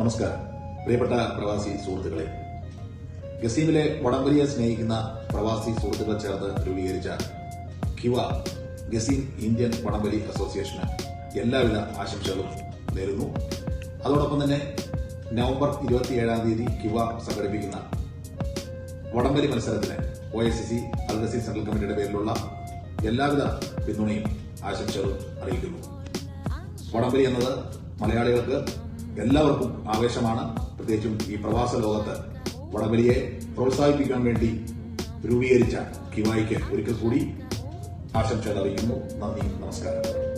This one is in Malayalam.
നമസ്കാരം. പ്രിയപ്പെട്ട പ്രവാസി സുഹൃത്തുക്കളെ ഗസീമിലെ വടംവലിയെ സ്നേഹിക്കുന്ന പ്രവാസി സുഹൃത്തുക്കൾ ചേർന്ന് രൂപീകരിച്ച കിവ ഗസീം ഇന്ത്യൻ വടംവലി അസോസിയേഷന് എല്ലാവിധ ആശംസകളും നേരുന്നു. അതോടൊപ്പം തന്നെ നവംബർ ഇരുപത്തിയേഴാം തീയതി കിവ സംഘടിപ്പിക്കുന്ന വടംവലി മത്സരത്തിന് ഒ എസ് സി അൽഗസി സെൻട്രൽ കമ്മിറ്റിയുടെ പേരിലുള്ള എല്ലാവിധ പിന്തുണയും ആശംസകളും അറിയിക്കുന്നു. വടംവലി എന്നത് മലയാളികൾക്ക് എല്ലാവർക്കും ആവേശമാണ്. പ്രത്യേകിച്ചും ഈ പ്രവാസ ലോകത്ത് വടംവലിയെ പ്രോത്സാഹിപ്പിക്കാൻ വേണ്ടി രൂപീകരിച്ച കിവായിക്ക് ഒരിക്കൽ കൂടി ആശംസകൾ അറിയിക്കുന്നു. നന്ദി നമസ്കാരം.